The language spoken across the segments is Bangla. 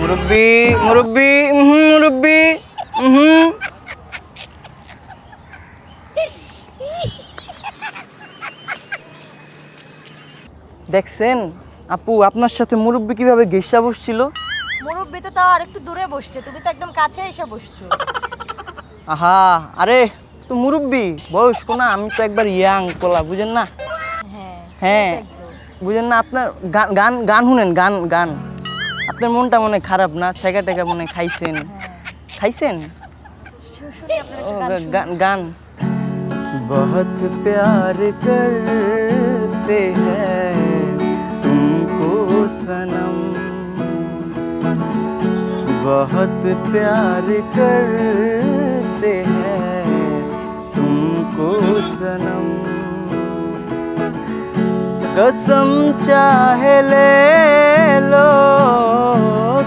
মুরব্বি মুরব্বি হুম মুরব্বি হুম দেখছেন আপু আপনার সাথে মুরব্বি কীভাবে গেসা বসছিল? মুরব্বি তো তাও আর একটু দূরে বসছে তুমি তো একদম কাছে এসে বসছো। আহা আরে তো মুরব্বি বয়স্ক না আমি তো একবার ইয়াং পোলা বুঝেন না? হ্যাঁ হ্যাঁ একদম। বুঝেন না আপনার গান গান গান শুনেন গান গান। আপনার মনটা মনে হয় খারাপ না ছেঁকা টেকা মনে হয় খাইছেন হ্যাঁ খাইছেন শু- শুনি আপনার ओ, একটা গান गा- শুনি। गान बहुत प्यार करते हैं तुमको सनम बहुत प्यार करते हैं तुमको सनम कसम चाहे ले लो,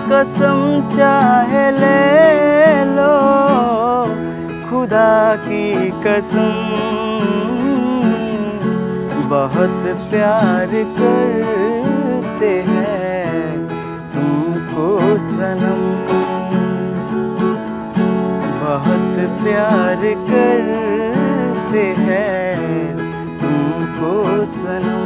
कसम चाहे ले लो। खुदा की कसम, बहुत प्यार करते हैं तुमको सनम। बहुत प्यार करते हैं तुमको सनम।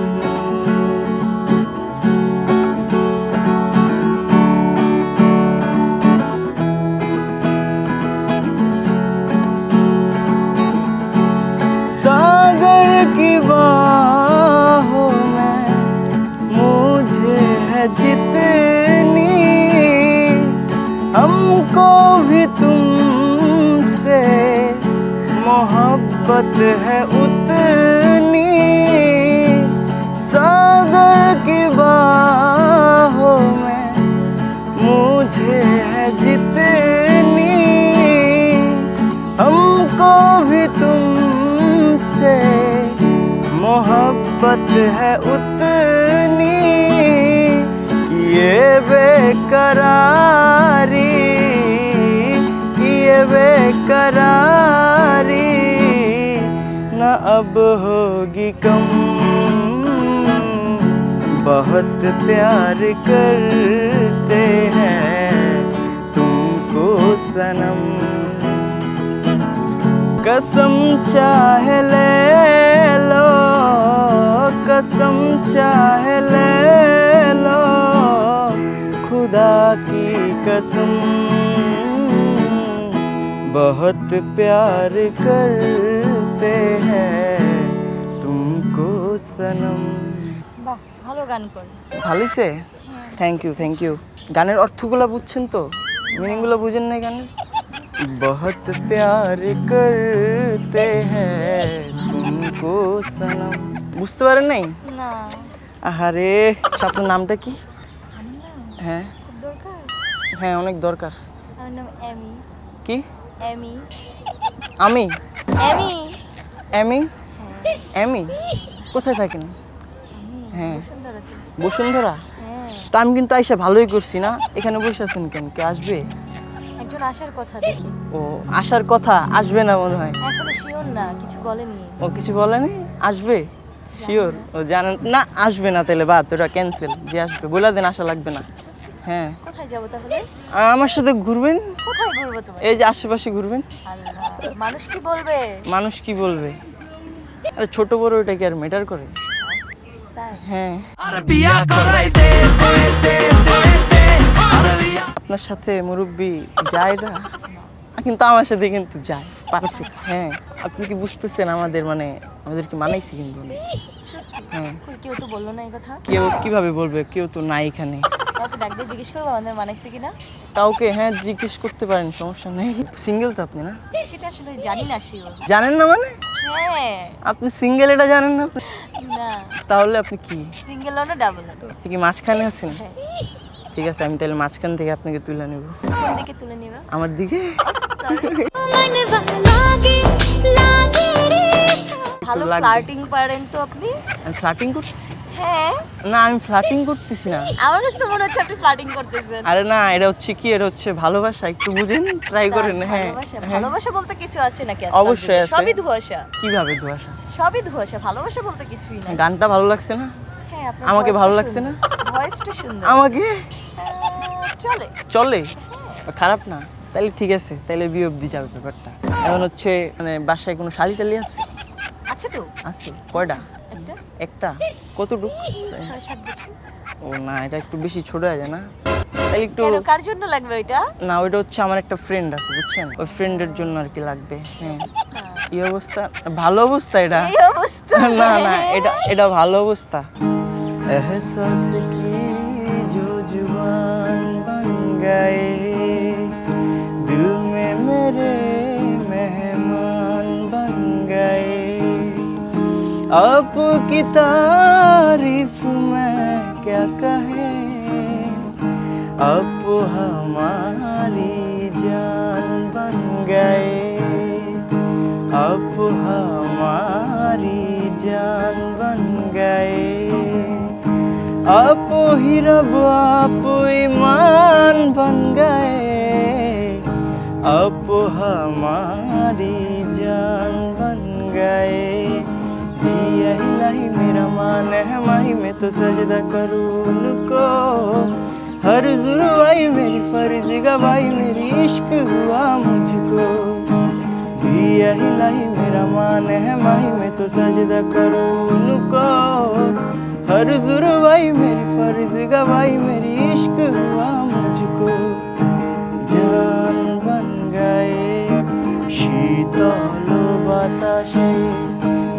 मोहब्बत है उतनी। सागर की बाहों में मुझे है जितनी। हमको भी तुमसे मोहब्बत है उतनी। किए बेकरारी किए बेकरारी। अब होगी कम। बहुत प्यार करते हैं तुमको सनम। कसम चाहे ले लो, कसम चाहे ले लो, खुदा की कसम। बहुत प्यार करते हैं तुमको सनम বাহ ভালো গান করে ভালোইছে হ্যাঁ থ্যাংক ইউ থ্যাংক ইউ গানের অর্থগুলো বুঝছেন তো মিনিংগুলো বুঝেন নাই গানের बहुत प्यार करते हैं तुमको सनम বুঝতে পারেন নাই না আহারে আচ্ছা, আপনার নামটা কি আমার নাম হ্যাঁ খুব দরকার হ্যাঁ অনেক দরকার আমার নাম এমি কি এমি আমি এমি হ্যাঁ। এমি? কোথায় থাকেন? হ্যাঁ। বসুন্ধরা? হ্যাঁ। তা আমি কিন্তু আইসা ভালোই করছি না। এখানে বসে আছেন কেন? কে আসবে? একজন আসার কথা দেখি। ও আসার কথা আসবে না মনে হয়। এখনও শিওর না কিছু বলেনি ও কিছু বলেনি? আসবে? শিওর? ও জানেন না আসবে না তাহলে বাদ ওটা ক্যান্সেল যে আসবে। বলে দেন আসা লাগবে না। হ্যাঁ। কোথায় যাব তাহলে? আমার সাথে ঘুরবেন? কোথায় ঘুরবো তোমার এই যে আশেপাশে ঘুরবেন। মানুষ কি বলবে? মানুষ কি বলবে? আরে ছোট বড় এটা কি আর ম্যাটার করে? হ্যাঁ. আপনার সাথে মুরব্বি যায় না? কিন্তু আমার সাথে কিন্তু যায় পারফেক্ট হ্যাঁ আপনি কি বুঝতেছেন আমাদের মানে আমাদের কি মানাইছি কিন্তু অনেক। সত্যি হ্যাঁ কই, কেউ তো বলল না এই কথা। কেউ কীভাবে বলবে? কেউ তো নাই এখানে। কাউকে ডাক দিয়ে জিজ্ঞেস করব আমাদের মানাইছে কিনা? কাউকে হ্যাঁ জিজ্ঞেস করতে পারেন সমস্যা নেই। সিঙ্গেল তো আপনি না? সেটা আসলে জানি না শিওর জানেন না মানে? হ্যাঁ। আপনি সিঙ্গেল এটা জানেন না আপনি? না। তাহলে আপনি কি? সিঙ্গেল না ডাবল আপনি কি মাঝখানে আছেন? হ্যাঁ। ঠিক আছে আমি তাহলে মাঝখান থেকে আপনাকে তুলে নেব। কোন দিকে তুলে নিবা? আমার দিকে? ভালো ফ্লার্টিং পারেন তো আপনি? আমি ফ্লাটিং করতেছি? হ্যাঁ। না আমি ফ্লাটিং করতেছি না। আমার কাছে তো মনে হচ্ছে আপনি ফ্লার্টিং করতেছেন। আরে না এটা হচ্ছে কি এটা হচ্ছে ভালোবাসা একটু বুঝেন ট্রাই করেন হ্যাঁ ভালোবাসা হ্যাঁ। ভালোবাসা বলতে কিছু আছে নাকি অবশ্যই? আছে। সবই ধোঁয়াশা। কীভাবে ধোয়াশা? সবই ধোঁয়াশা ভালোবাসা বলতে কিছুই না গানটা ভালো লাগছে না? হ্যাঁ আমাকে ভালো লাগছে সুন্দর। ভয়েসটা সুন্দর। আমাকে? চলে। চলে? খারাপ না। তাহলে ঠিক আছে তাহলে বিয়ে অব্দি যাবে ব্যাপারটা। এখন হচ্ছে মানে বাসায় কোনো শালি টালি আছে? আছে তো? আছে। কয়টা? একটা? একটা? কতটুকু? ও না এটা একটু বেশি ছোট আছে না? একটু কার জন্য লাগবে ওইটা? না ওইটা হচ্ছে আমার একটা ফ্রেন্ড আছে বুঝছেন? ওই ফ্রেন্ডের জন্য আর কি লাগবে হ্যাঁ। এই অবস্থা? ভালো অবস্থা এটা? অবস্থা। না না এটা এটা ভালো অবস্থা। এহসাস কি জো জুবান বন आपकी तारीफ़ में क्या कहे? आप हमारी जान बन गए। आप हमारी जान बन गए। आप ही रब, आप ईमान बन गए। आप हमारी जान बन गए। नहीं, मेरा मान है माही मैं तो सजदा करूँ उनको। हर जुलवाई मेरी फ़र्ज़ गवाई, मेरी इश्क हुआ मुझको। दिया इलाही मेरा मान है माही मैं तो सजदा करूँ उनको। हर जुलवाई मेरी फ़र्ज़ गवाई, मेरी इश्क हुआ मुझको। जान बन गए शीतल बताशी।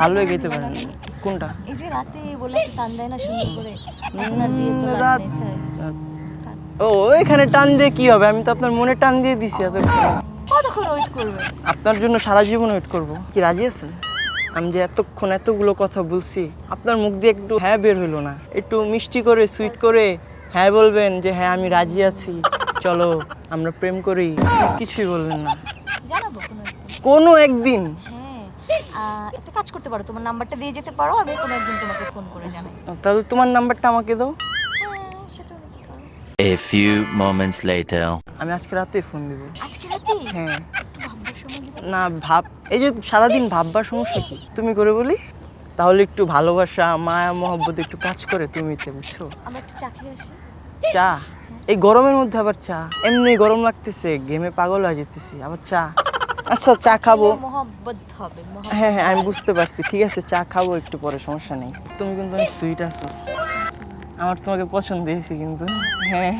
ভালোই গেতে পারেন কোনটা? এই যে রাতে বলে টান দেয় না সুন্দর করে। রাত- ও এখানে টান দিয়ে কি হবে? আমি তো আপনার মনে টান দিয়ে দিছি এত। কতক্ষণ ওয়েট করবে? আপনার জন্য সারা জীবন ওয়েট করব। কি রাজি আছেন? আমি যে এতক্ষণ এতগুলো কথা বলছি আপনার মুখ দিয়ে একটু হ্যাঁ বের হইল না। একটু মিষ্টি করে সুইট করে হ্যাঁ বলবেন যে হ্যাঁ আমি রাজি আছি। চলো আমরা প্রেম করি। কিছুই বলবেন না। জানাব কোনো একদিন কোনো একদিন হ্যাঁ আহ, একটা কাজ করতে পারো তোমার নাম্বারটা দিয়ে যেতে পারো আমি কোনো একদিন তোমাকে ফোন করে জানাই। তাহলে তোমার নাম্বারটা আমাকে দাও। হ্যাঁ A few moments later. আমি আজকে রাতে ফোন দিব। আজকে রাতে? হ্যাঁ। না ভাব এই যে সারাদিন ভাববার সমস্যা কি? তুমি করে বলি? তাহলে একটু ভালোবাসা মায়া মহব্বত একটু কাজ করে তুমিতে বুঝছ? আমরা একটু চা খেয়ে আসি। চা? এই গরমের মধ্যে আবার চা। এমনি গরম লাগতেছে গেমে পাগল হয়ে যেতেছি আবার চা। আচ্ছা চা খাব। হ্যাঁ হ্যাঁ আমি বুঝতে পারছি। ঠিক আছে চা খাব একটু পরে সমস্যা নেই। তুমি কিন্তু অনেক সুইট আছো। আমার তোমাকে পছন্দ হয়েছে কিন্তু। হ্যাঁ।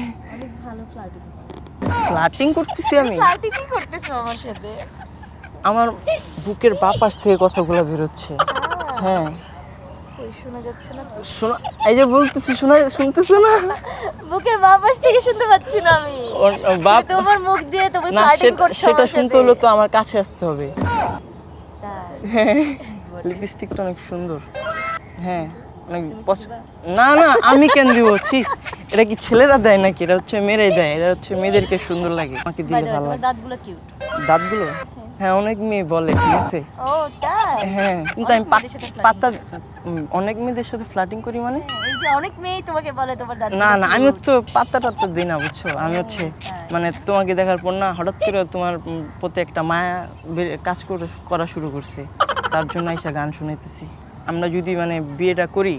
ফ্লার্টিং করতেছি আমি? করতেছো আমার সাথে। আমার বুকের বাপাস থেকে কথাগুলো বেরোচ্ছে। হ্যাঁ। শোনা যাচ্ছে না। শোনা এই যে বলতেছি শোনা শুনতেছো না? বুকের বাপাস থেকে শুনতে পাচ্ছি না আমি। ওর- ওর বাপ তোমার মুখ দিয়ে তুমি ফ্লার্টিং করছ সেটা শুনতে সাথে। তো আমার কাছে আসতে হবে। হ্যাঁ লিপস্টিকটা অনেক সুন্দর। হ্যাঁ অনেক না না আমি কেন দিব? ঠিক এটা কি ছেলেরা দেয় নাকি? এটা হচ্ছে মেয়েরাই দেয়। এটা হচ্ছে মেয়েদেরকে সুন্দর লাগে। আমাকে দিলে the ভালো লাগে। দাঁতগুলো কিউট দাঁতগুলো? হ্যাঁ অনেক মেয়ে বলে ঠিক আছে? ও তাই? হ্যাঁ কিন্তু আমি পাত্তা অনেক মেয়েদের সাথে ফ্লাটিং করি মানে? এই যে অনেক মেয়েই তোমাকে বলে তোমার না না আমি হচ্ছে পাত্তা টাত্তা দিই না বুঝছ? আমি হচ্ছে মানে তোমাকে দেখার পর না হঠাৎ করে তোমার প্রতি একটা মায়া কাজ করে করা শুরু করছে। তার জন্য এসে গান শুনাইতেছি। আমরা যদি মানে বিয়েটা করি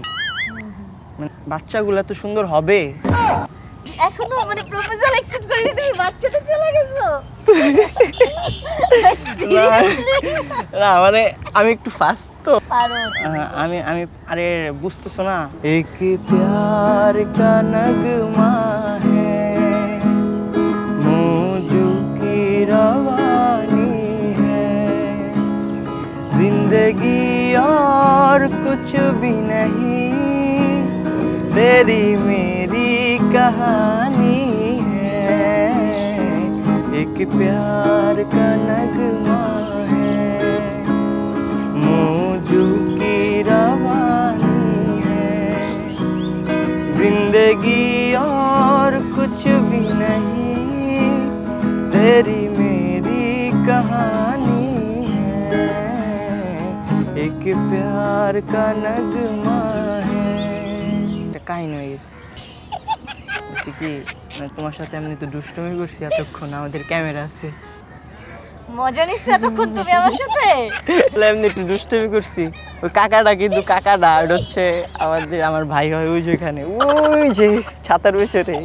মানে বাচ্চাগুলো এত সুন্দর হবে। এখনও মানে প্রপোজাল হঠাৎ করে তুমি বাচ্চাটা চলে গেছো। না মানে আমি একটু ফাস্ট তো। আমি আমি আরে বুঝতেছো না। এক প্যার কা নগমা और कुछ भी नहीं तेरी मेरी कहानी कि प्यार का नगमा है। मौजू की रवानी है। ज़िंदगी और कुछ भी नहीं, तेरी मेरी कहानी है। एक प्यार का नगमा है। काइन है इस। की মানে তোমার সাথে এমনি তো দুষ্টুমি করছি এতক্ষণ আমাদের ক্যামেরা আছে। মজা নিচ্ছে এতক্ষণ তুমি আমার সাথে? তাহলে এমনি একটু দুষ্টমি করছি। ওই কাকাটা কিন্তু কাকাটা আর হচ্ছে আমাদের আমার ভাই হয় ওই যেখানে ওই যে ছাতার পেছনে।